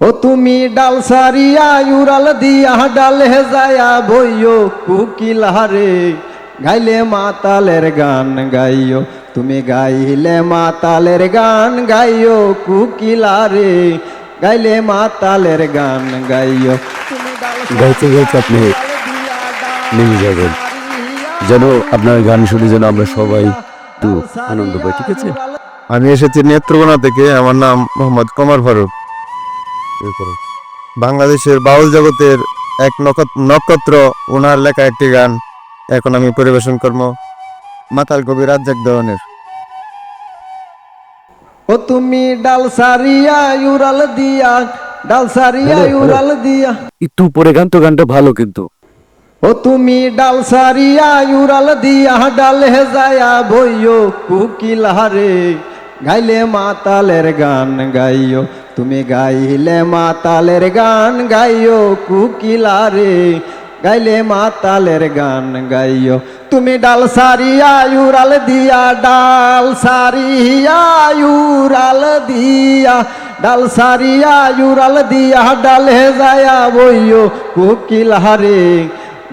ও তুমি ডাল সারিয়া উড়াল দিয়া ডাল হেজায়া বইও কুকিল হারে। গাইলে মাতালের গান গাইও তুমি গাইলে মাতালের গান গাইও কুকিলারে গাইলে মাতালের গান গাইও। গাইতে গাইতে আপনি নেমে যাবেন। যেন আপনার গান শুনে যেন আমরা সবাই একটু আনন্দ পাই ঠিক আছে? আমি এসেছি নেত্রকোনা থেকে আমার নাম মোহাম্মদ কমার ফারুক। শুরু। বাংলাদেশের বাউল জগতের এক নক্ষত- নক্ষত্র ওনার লেখা একটি গান। এখন আমি পরিবেশন করব মাতাল কবি রাজ্জাক দেওয়ানের ও তুমি ডাল সারিয়া উড়াল দিয়া ডাল সারিয়া হ্যালো। দিয়া। একটু গান তো গানটা ভালো কিন্তু। ও তুমি ডাল সারিয়া উড়াল দিয়া ডাল হেজায়া বইও কুকিল হারে গাইলে মাতালের গান গাইও। তুমি গাইলে মাতালের গান, গাইও কুকিলারে গাইলে মাতালের গান, গাইও। তুমি ডাল সারিয়া, উড়াল দিয়া, ডাল সারিয়া, উড়াল দিয়া। ডাল সারিয়া, উড়াল দিয়া, ডাল হেজায়া বইও কুকিল হারে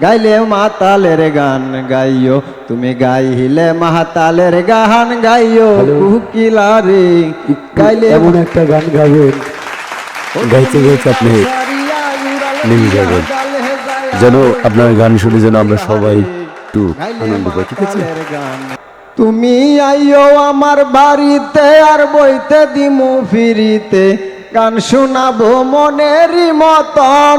গাইলে মাতালের গান গাইও তুমি গাইলে মাতালের গান গাইও কুকিলারে গাইলে এমন একটা গান গাবেন। গাইতে গাইতে আপনি নেমে যাবেন। যেন আপনার গান শুনে যেন আমরা সবাই একটু আনন্দ পাই ঠিক আছে? তুমি আইও আমার বাড়িতে আর বইতে দিমু ফিরিতে। গান শোনাবো মনেরই মতন।